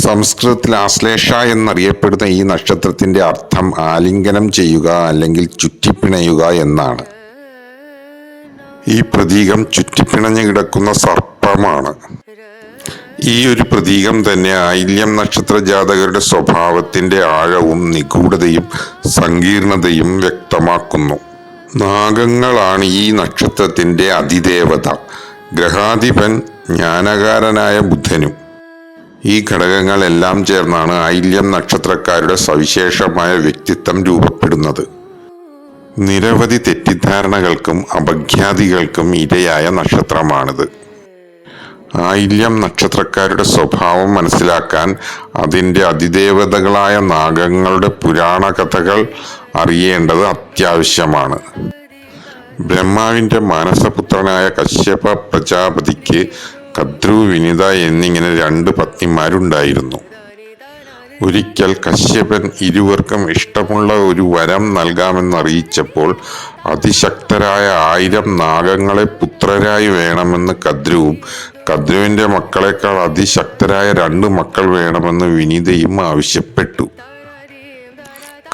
സംസ്കൃതത്തിൽ ആശ്ലേഷ എന്നറിയപ്പെടുന്ന ഈ നക്ഷത്രത്തിന്റെ അർത്ഥം ആലിംഗനം ചെയ്യുക അല്ലെങ്കിൽ ചുറ്റിപ്പിണയുക എന്നാണ്. ഈ പ്രതീകം ചുറ്റിപ്പിണഞ്ഞു കിടക്കുന്ന സർപ്പമാണ്. ഈ ഒരു പ്രതീകം തന്നെ ആയില്യം നക്ഷത്ര ജാതകരുടെ സ്വഭാവത്തിന്റെ ആഴവും നിഗൂഢതയും സങ്കീർണതയും വ്യക്തമാക്കുന്നു. നാഗങ്ങളാണ് ഈ നക്ഷത്രത്തിന്റെ അതിദേവത. ഗ്രഹാധിപൻ ജ്ഞാനകാരനായ ബുധനും. ഈ ഘടകങ്ങളെല്ലാം ചേർന്നാണ് ആയില്യം നക്ഷത്രക്കാരുടെ സവിശേഷമായ വ്യക്തിത്വം രൂപപ്പെടുന്നത്. നിരവധി തെറ്റിദ്ധാരണകൾക്കും അപഖ്യാതികൾക്കും ഇരയായ നക്ഷത്രമാണിത്. ആയില്യം നക്ഷത്രക്കാരുടെ സ്വഭാവം മനസ്സിലാക്കാൻ അതിന്റെ അതിദേവതകളായ നാഗങ്ങളുടെ പുരാണ കഥകൾ അറിയേണ്ടത് അത്യാവശ്യമാണ്. ബ്രഹ്മാവിന്റെ മാനസപുത്രനായ കശ്യപ പ്രജാപതിക്ക് കദ്രു വിനിത എന്നിങ്ങനെ രണ്ട് പത്നിമാരുണ്ടായിരുന്നു ഒരിക്കൽ കശ്യപൻ ഇരുവർക്കും ഇഷ്ടമുള്ള ഒരു വരം നൽകാമെന്നറിയിച്ചപ്പോൾ അതിശക്തരായ ആയിരം നാഗങ്ങളെ പുത്രരായി വേണമെന്ന് കദ്രുവും കദ്രുവിന്റെ മക്കളെക്കാൾ അതിശക്തരായ രണ്ട് മക്കൾ വേണമെന്ന് വിനിതയും ആവശ്യപ്പെട്ടു.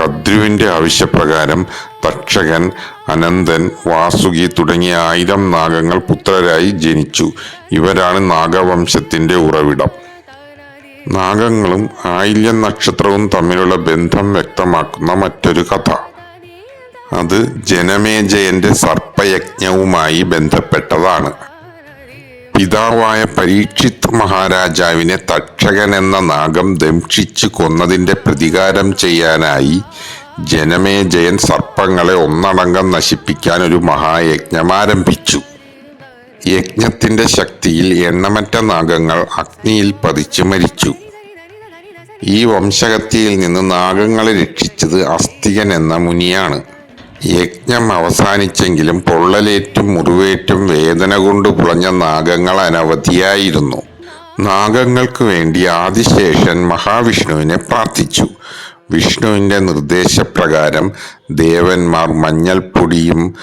കദ്രുവിന്റെ ആവശ്യപ്രകാരം തക്ഷകൻ അനന്തൻ വാസുകി തുടങ്ങിയ ആയിരം നാഗങ്ങൾ പുത്രരായി ജനിച്ചു. ഇവരാണ് നാഗവംശത്തിന്റെ ഉറവിടം. നാഗങ്ങളും ആയില്യ നക്ഷത്രവും തമ്മിലുള്ള ബന്ധം വ്യക്തമാക്കുന്ന മറ്റൊരു കഥ. അത് ജനമേജയന്റെ സർപ്പയജ്ഞവുമായി ബന്ധപ്പെട്ടതാണ്. പിതാവായ പരീക്ഷിത് മഹാരാജാവിനെ തക്ഷകൻ എന്ന നാഗം ദംഷിച്ച് കൊന്നതിന്റെ പ്രതികാരം ചെയ്യാനായി ജനമേജയൻ സർപ്പങ്ങളെ ഒന്നടങ്കം നശിപ്പിക്കാൻ ഒരു മഹായജ്ഞം ആരംഭിച്ചു യജ്ഞത്തിന്റെ ശക്തിയിൽ എണ്ണമറ്റ നാഗങ്ങൾ അഗ്നിയിൽ പതിച്ചു മരിച്ചു. ഈ വംശഹത്യയിൽ നിന്ന് നാഗങ്ങളെ രക്ഷിച്ചത് അസ്തികൻ എന്ന മുനിയാണ്. യജ്ഞം അവസാനിച്ചെങ്കിലും പൊള്ളലേറ്റും മുറിവേറ്റും വേദന കൊണ്ട് പുളഞ്ഞ നാഗങ്ങൾ അനവധിയായിരുന്നു. നാഗങ്ങൾക്ക് വേണ്ടി ആദിശേഷൻ മഹാവിഷ്ണുവിനെ പ്രാർത്ഥിച്ചു. വിഷ്ണുവിന്റെ നിർദ്ദേശപ്രകാരം ദേവന്മാർ മഞ്ഞൾപ്പൊടിയും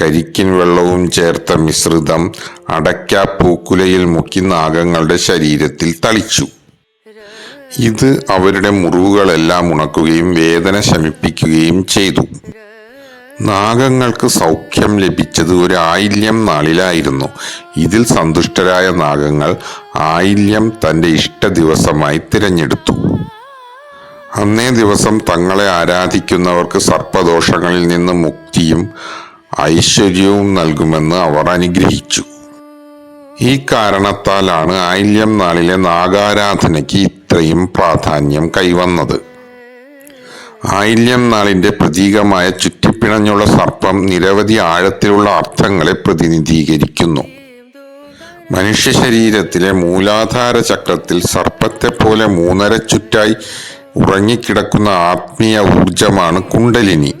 കരിക്കിൻ വെള്ളവും ചേർത്ത മിശ്രിതം അടയ്ക്ക പൂക്കുലയിൽ മുക്കി നാഗങ്ങളുടെ ശരീരത്തിൽ തളിച്ചു. ഇത് അവരുടെ മുറിവുകളെല്ലാം ഉണക്കുകയും വേദന ശമിപ്പിക്കുകയും ചെയ്തു. നാഗങ്ങൾക്ക് സൗഖ്യം ലഭിച്ചത് ഒരു ആയില്യം നാളിലായിരുന്നു. ഇതിൽ സന്തുഷ്ടരായ നാഗങ്ങൾ ആയില്യം തന്റെ ഇഷ്ട ദിവസമായി തിരഞ്ഞെടുത്തു. അന്നേ ദിവസം തങ്ങളെ ആരാധിക്കുന്നവർക്ക് സർപ്പദോഷങ്ങളിൽ നിന്ന് മുക്തിയും ഐശ്വര്യവും നൽകുമെന്ന് അവർ അനുഗ്രഹിച്ചു. ഈ കാരണത്താലാണ് ആയില്യം നാളിലെ നാഗാരാധനയ്ക്ക് ഇത്രയും പ്രാധാന്യം കൈവന്നത്. ആയില്യം നാളിന്റെ പ്രതീകമായ ചുറ്റിപ്പിണഞ്ഞുള്ള സർപ്പം നിരവധി ആഴത്തിലുള്ള അർത്ഥങ്ങളെ പ്രതിനിധീകരിക്കുന്നു. മനുഷ്യ ശരീരത്തിലെ മൂലാധാര ചക്രത്തിൽ സർപ്പത്തെ പോലെ മൂന്നര ചുറ്റായി ഉറങ്ങിക്കിടക്കുന്ന ആത്മീയ ഊർജമാണ് കുണ്ടലിനി.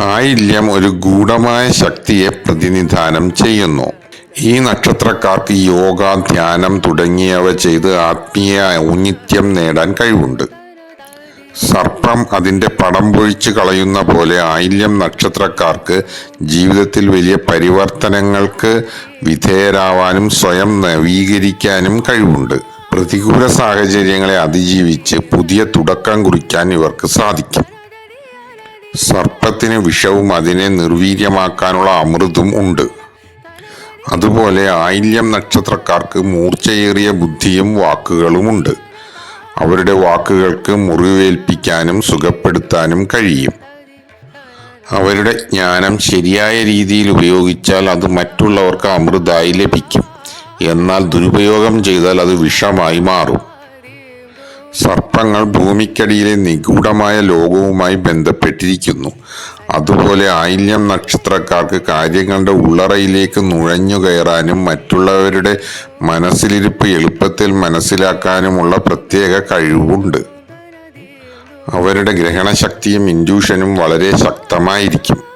ആയില്യം ഒരു ഗൂഢമായ ശക്തിയെ പ്രതിനിധാനം ചെയ്യുന്നു. ഈ നക്ഷത്രക്കാർക്ക് യോഗ ധ്യാനം തുടങ്ങിയവ ചെയ്ത് ആത്മീയ ഔന്നിത്യം നേടാൻ കഴിവുണ്ട്. സർപ്പം അതിന്റെ പടം പൊഴിച്ചു കളയുന്ന പോലെ ആയില്യം നക്ഷത്രക്കാർക്ക് ജീവിതത്തിൽ വലിയ പരിവർത്തനങ്ങൾക്ക് വിധേയരാവാനും സ്വയം നവീകരിക്കാനും കഴിവുണ്ട്. പ്രതികൂല സാഹചര്യങ്ങളെ അതിജീവിച്ച് പുതിയ തുടക്കം കുറിക്കാൻ ഇവർക്ക് സാധിക്കും. സർപ്പത്തിന് വിഷവും അതിനെ നിർവീര്യമാക്കാനുള്ള അമൃതും ഉണ്ട്. അതുപോലെ ആയില്യം നക്ഷത്രക്കാർക്ക് മൂർച്ചയേറിയ ബുദ്ധിയും വാക്കുകളുമുണ്ട് അവരുടെ വാക്കുകൾക്ക് മുറിവേൽപ്പിക്കാനും സുഖപ്പെടുത്താനും കഴിയും. അവരുടെ ജ്ഞാനം ശരിയായ രീതിയിൽ ഉപയോഗിച്ചാൽ അത് മറ്റുള്ളവർക്ക് അമൃതായി ലഭിക്കും. എന്നാൽ ദുരുപയോഗം ചെയ്താൽ അത് വിഷമായി മാറും. സർപ്പങ്ങൾ ഭൂമിക്കടിയിലെ നിഗൂഢമായ ലോകവുമായി ബന്ധപ്പെട്ടിരിക്കുന്നു. അതുപോലെ ആയില്യം നക്ഷത്രക്കാർക്ക് കാര്യങ്ങളുടെ ഉള്ളറയിലേക്ക് നുഴഞ്ഞു കയറാനും മറ്റുള്ളവരുടെ മനസ്സിലിരിപ്പ് എളുപ്പത്തിൽ മനസ്സിലാക്കാനുമുള്ള പ്രത്യേക കഴിവുണ്ട്. അവരുടെ ഗ്രഹണശക്തിയും ഇൻഡ്യൂഷനും വളരെ ശക്തമായിരിക്കും.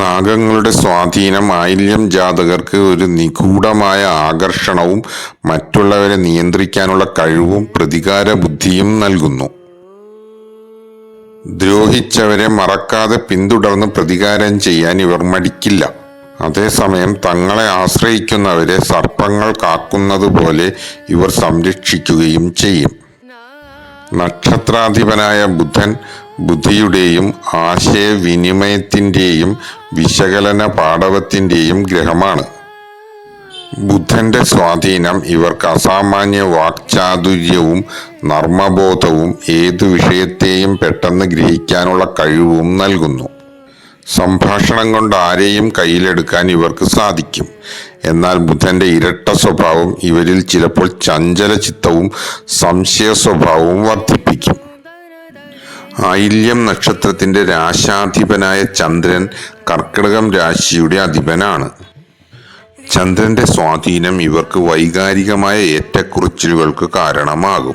നാഗങ്ങളുടെ സ്വാധീനം ആയില്യം ജാതകർക്ക് ഒരു നിഗൂഢമായ ആകർഷണവും മറ്റുള്ളവരെ നിയന്ത്രിക്കാനുള്ള കഴിവും പ്രതികാര ബുദ്ധിയും നൽകുന്നു. ദ്രോഹിച്ചവരെ മറക്കാതെ പിന്തുടർന്ന് പ്രതികാരം ചെയ്യാൻ ഇവർ മടിക്കില്ല. അതേസമയം തങ്ങളെ ആശ്രയിക്കുന്നവരെ സർപ്പങ്ങൾ കാക്കുന്നത് പോലെ ഇവർ സംരക്ഷിക്കുകയും ചെയ്യും. നക്ഷത്രാധിപനായ ബുധൻ ബുദ്ധിയുടെയും ആശയവിനിമയത്തിന്റെയും വിശകലന പാടവത്തിന്റെയും ഗ്രഹമാണ്. ബുദ്ധന്റെ സ്വാധീനം ഇവർക്ക് അസാമാന്യ വാക്ചാതുര്യവും നർമ്മബോധവും ഏതു വിഷയത്തെയും പെട്ടെന്ന് ഗ്രഹിക്കാനുള്ള കഴിവും നൽകുന്നു. സംഭാഷണം കൊണ്ട് ആരെയും കയ്യിലെടുക്കാൻ ഇവർക്ക് സാധിക്കും. എന്നാൽ ബുദ്ധന്റെ ഇരട്ട സ്വഭാവം ഇവരിൽ ചിലപ്പോൾ ചഞ്ചല ചിത്തവും സംശയ സ്വഭാവവും വർദ്ധിപ്പിക്കും. ആയില്യം നക്ഷത്രത്തിന്റെ രാശാധിപനായ ചന്ദ്രൻ കർക്കിടകം രാശിയുടെ അധിപനാണ്. ചന്ദ്രന്റെ സ്വാധീനം ഇവർക്ക് വൈകാരികമായ ഏറ്റക്കുറിച്ചിലുകൾക്ക് കാരണമാകും.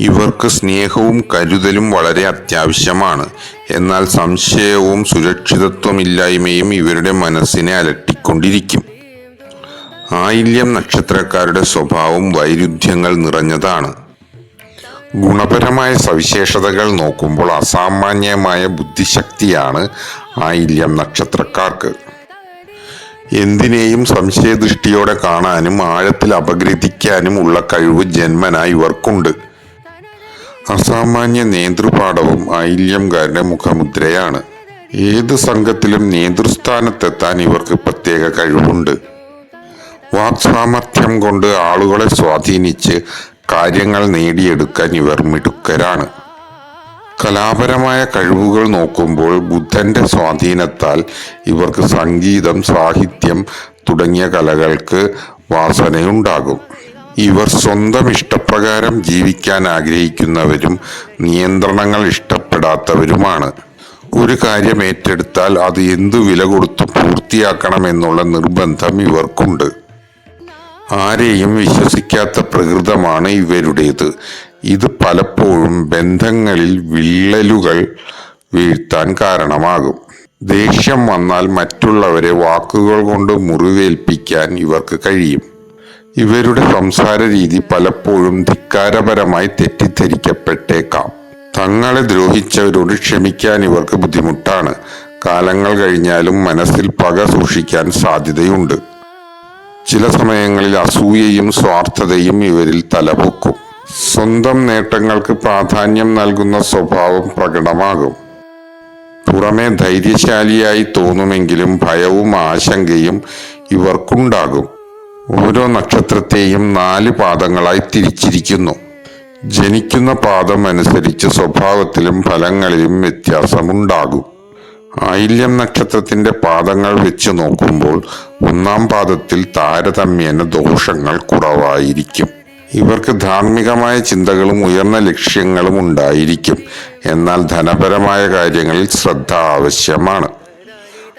ഇവർക്ക് സ്നേഹവും കരുതലും വളരെ അത്യാവശ്യമാണ്. എന്നാൽ സംശയവും സുരക്ഷിതത്വമില്ലായ്മയും ഇവരുടെ മനസ്സിനെ അലട്ടിക്കൊണ്ടിരിക്കും. ആയില്യം നക്ഷത്രക്കാരുടെ സ്വഭാവം വൈരുദ്ധ്യങ്ങൾ നിറഞ്ഞതാണ്. ഗുണപരമായ സവിശേഷതകൾ നോക്കുമ്പോൾ അസാമാന്യമായ ബുദ്ധിശക്തിയാണ് ആയില്യം നക്ഷത്രക്കാർക്ക്. എന്തിനേയും സംശയദൃഷ്ടിയോടെ കാണാനും ആഴത്തിൽ അപഗ്രഥിക്കാനും ഉള്ള കഴിവ് ജന്മനായി ഇവർക്കുണ്ട്. അസാമാന്യ നേതൃപാഠവും ആയില്യംകാരുടെ മുഖമുദ്രയാണ്. ഏത് സംഘത്തിലും നേതൃസ്ഥാനത്തെത്താൻ ഇവർക്ക് പ്രത്യേക കഴിവുണ്ട്. വാക്സാമർഥ്യം കൊണ്ട് ആളുകളെ സ്വാധീനിച്ച് കാര്യങ്ങൾ നേടിയെടുക്കാൻ ഇവർ മിടുക്കരാണ്. കലാപരമായ കഴിവുകൾ നോക്കുമ്പോൾ ബുദ്ധന്റെ സ്വാധീനത്താൽ ഇവർക്ക് സംഗീതം സാഹിത്യം തുടങ്ങിയ കലകൾക്ക് വാസനയുണ്ടാകും. ഇവർ സ്വന്തം ഇഷ്ടപ്രകാരം ജീവിക്കാൻ ആഗ്രഹിക്കുന്നവരും നിയന്ത്രണങ്ങൾ ഇഷ്ടപ്പെടാത്തവരുമാണ്. ഒരു കാര്യം ഏറ്റെടുത്താൽ അത് എന്തു വില കൊടുത്തും പൂർത്തിയാക്കണമെന്നുള്ള നിർബന്ധം ഇവർക്കുണ്ട്. ആരെയും വിശ്വസിക്കാത്ത പ്രകൃതമാണ് ഇവരുടേത്. ഇത് പലപ്പോഴും ബന്ധങ്ങളിൽ വിള്ളലുകൾ വീഴ്ത്താൻ കാരണമാകും. ദേഷ്യം വന്നാൽ മറ്റുള്ളവരെ വാക്കുകൾ കൊണ്ട് മുറിവേൽപ്പിക്കാൻ ഇവർക്ക് കഴിയും. ഇവരുടെ സംസാര രീതി പലപ്പോഴും ധിക്കാരപരമായി തെറ്റിദ്ധരിക്കപ്പെട്ടേക്കാം. തങ്ങളെ ദ്രോഹിച്ചവരോട് ക്ഷമിക്കാൻ ഇവർക്ക് ബുദ്ധിമുട്ടാണ്. കാലങ്ങൾ കഴിഞ്ഞാലും മനസ്സിൽ പക സൂക്ഷിക്കാൻ സാധ്യതയുണ്ട്. ചില സമയങ്ങളിൽ അസൂയയും സ്വാർത്ഥതയും ഇവരിൽ തലപൊക്കും. സ്വന്തം നേട്ടങ്ങൾക്ക് പ്രാധാന്യം നൽകുന്ന സ്വഭാവം പ്രകടമാകും. പുറമെ ധൈര്യശാലിയായി തോന്നുമെങ്കിലും ഭയവും ആശങ്കയും ഇവർക്കുണ്ടാകും. ഓരോ നക്ഷത്രത്തെയും നാല് പാദങ്ങളായി തിരിച്ചിരിക്കുന്നു. ജനിക്കുന്ന പാദം അനുസരിച്ച് സ്വഭാവത്തിലും ഫലങ്ങളിലും വ്യത്യാസമുണ്ടാകും. ആയില്യം നക്ഷത്രത്തിന്റെ പാദങ്ങൾ വെച്ച് നോക്കുമ്പോൾ ഒന്നാം പാദത്തിൽ താരതമ്യേന ദോഷങ്ങൾ കുറവായിരിക്കും. ഇവർക്ക് ധാർമ്മികമായ ചിന്തകളും ഉയർന്ന ലക്ഷ്യങ്ങളും ഉണ്ടായിരിക്കും. എന്നാൽ ധനപരമായ കാര്യങ്ങളിൽ ശ്രദ്ധ ആവശ്യമാണ്.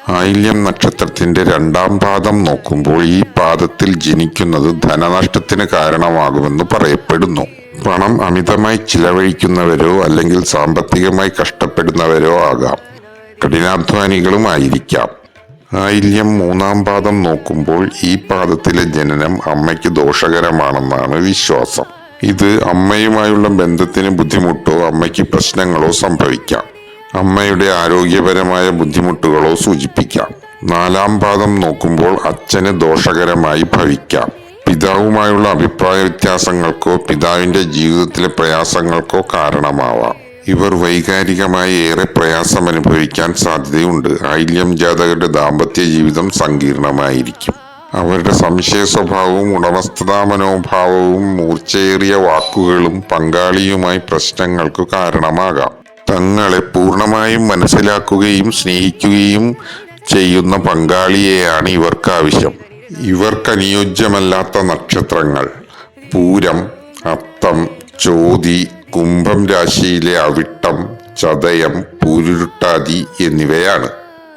ആയില്യം നക്ഷത്രത്തിന്റെ രണ്ടാം പാദം നോക്കുമ്പോൾ ഈ പാദത്തിൽ ജനിക്കുന്നത് ധനനഷ്ടത്തിന് കാരണമാകുമെന്ന് പറയപ്പെടുന്നു. പണം അമിതമായി ചിലവഴിക്കുന്നവരോ അല്ലെങ്കിൽ സാമ്പത്തികമായി കഷ്ടപ്പെടുന്നവരോ ആകാം. കഠിനാധ്വാനികളും ആയിരിക്കാം ആയില്യം മൂന്നാം പാദം നോക്കുമ്പോൾ ഈ പാദത്തിലെ ജനനം അമ്മയ്ക്ക് ദോഷകരമാണെന്നാണ് വിശ്വാസം. ഇത് അമ്മയുമായുള്ള ബന്ധത്തിന് ബുദ്ധിമുട്ടോ അമ്മയ്ക്ക് പ്രശ്നങ്ങളോ സംഭവിക്കാം. അമ്മയുടെ ആരോഗ്യപരമായ ബുദ്ധിമുട്ടുകളോ സൂചിപ്പിക്കാം. നാലാം പാദം നോക്കുമ്പോൾ അച്ഛന് ദോഷകരമായി ഭവിക്കാം. പിതാവുമായുള്ള അഭിപ്രായ വ്യത്യാസങ്ങൾക്കോ പിതാവിന്റെ ജീവിതത്തിലെ പ്രയാസങ്ങൾക്കോ കാരണമാവാം. ഇവർ വൈകാരികമായി ഏറെ പ്രയാസം അനുഭവിക്കാൻ സാധ്യതയുണ്ട്. ആയില്യം ജാതകരുടെ ദാമ്പത്യ ജീവിതം സങ്കീർണമായിരിക്കും. അവരുടെ സംശയ സ്വഭാവവും ഉടമസ്ഥതാ മനോഭാവവും മൂർച്ചയേറിയ വാക്കുകളും പങ്കാളിയുമായി പ്രശ്നങ്ങൾക്ക് കാരണമാകാം. തങ്ങളെ പൂർണമായും മനസ്സിലാക്കുകയും സ്നേഹിക്കുകയും ചെയ്യുന്ന പങ്കാളിയെയാണ് ഇവർക്ക് ആവശ്യം ഇവർക്ക് അനുയോജ്യമല്ലാത്ത നക്ഷത്രങ്ങൾ. പൂരം അത്തം ചോതി കുംഭം രാശിയിലെ അവിട്ടം ചതയം പൂരുരുട്ടാതി എന്നിവയാണ്.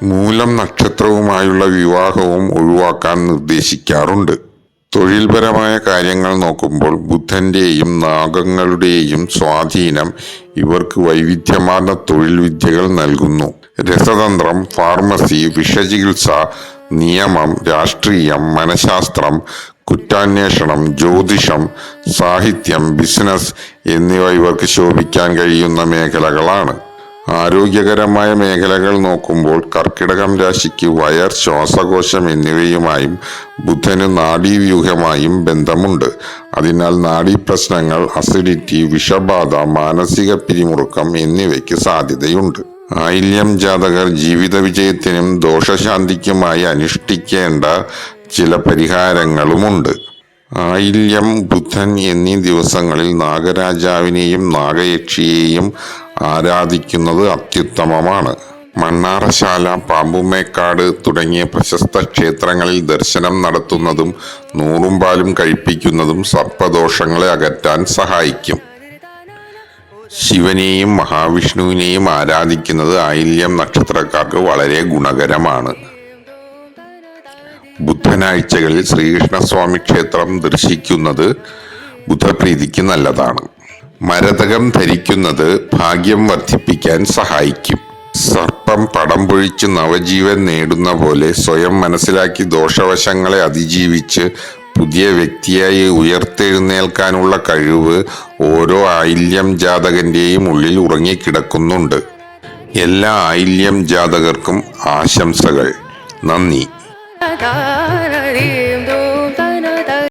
മൂലം നക്ഷത്രവുമായുള്ള വിവാഹവും ഒഴിവാക്കാൻ നിർദ്ദേശിക്കാറുണ്ട്. തൊഴിൽപരമായ കാര്യങ്ങൾ നോക്കുമ്പോൾ ബുദ്ധന്റെയും നാഗങ്ങളുടെയും സ്വാധീനം ഇവർക്ക് വൈവിധ്യമാർന്ന തൊഴിൽ വിദ്യകൾ നൽകുന്നു. രസതന്ത്രം ഫാർമസി വിഷചികിത്സ നിയമം രാഷ്ട്രീയം മനഃശാസ്ത്രം കുറ്റാന്വേഷണം ജ്യോതിഷം സാഹിത്യം ബിസിനസ് എന്നിവ ഇവർക്ക് ശോഭിക്കാൻ കഴിയുന്ന മേഖലകളാണ്. ആരോഗ്യകരമായ മേഖലകൾ നോക്കുമ്പോൾ കർക്കിടകം രാശിക്ക് വയർ ശ്വാസകോശം എന്നിവയുമായും ബുധന് നാഡീവ്യൂഹമായും ബന്ധമുണ്ട്. അതിനാൽ നാഡീ പ്രശ്നങ്ങൾ അസിഡിറ്റി വിഷബാധ മാനസിക പിരിമുറുക്കം എന്നിവയ്ക്ക് സാധ്യതയുണ്ട്. ആയില്യം ജാതകർ ജീവിത വിജയത്തിനും ദോഷശാന്തിക്കുമായി അനുഷ്ഠിക്കേണ്ട ചില പരിഹാരങ്ങളുമുണ്ട്. ആയില്യം ബുധൻ എന്നീ ദിവസങ്ങളിൽ നാഗരാജാവിനെയും നാഗയക്ഷിയെയും ആരാധിക്കുന്നത് അത്യുത്തമമാണ്. മണ്ണാറശാല പാമ്പുമേക്കാട് തുടങ്ങിയ പ്രശസ്ത ക്ഷേത്രങ്ങളിൽ ദർശനം നടത്തുന്നതും നൂറും പാലും കഴിപ്പിക്കുന്നതും സർപ്പദോഷങ്ങളെ അകറ്റാൻ സഹായിക്കും. ശിവനെയും മഹാവിഷ്ണുവിനെയും ആരാധിക്കുന്നത് ആയില്യം നക്ഷത്രക്കാർക്ക് വളരെ ഗുണകരമാണ്. ബുധനാഴ്ചകളിൽ ശ്രീകൃഷ്ണസ്വാമി ക്ഷേത്രം ദർശിക്കുന്നത് ബുധപ്രീതിക്ക് നല്ലതാണ്. മരതകം ധരിക്കുന്നത് ഭാഗ്യം വർദ്ധിപ്പിക്കാൻ സഹായിക്കും. സർപ്പം പടം പൊഴിച്ച് നവജീവൻ നേടുന്ന പോലെ സ്വയം മനസ്സിലാക്കി ദോഷവശങ്ങളെ അതിജീവിച്ച് പുതിയ വ്യക്തിയായി ഉയർത്തെഴുന്നേൽക്കാനുള്ള കഴിവ് ഓരോ ആയില്യം ജാതകന്റെയും ഉള്ളിൽ ഉറങ്ങിക്കിടക്കുന്നുണ്ട്. എല്ലാ ആയില്യം ജാതകർക്കും ആശംസകൾ. നന്ദി. தாரரே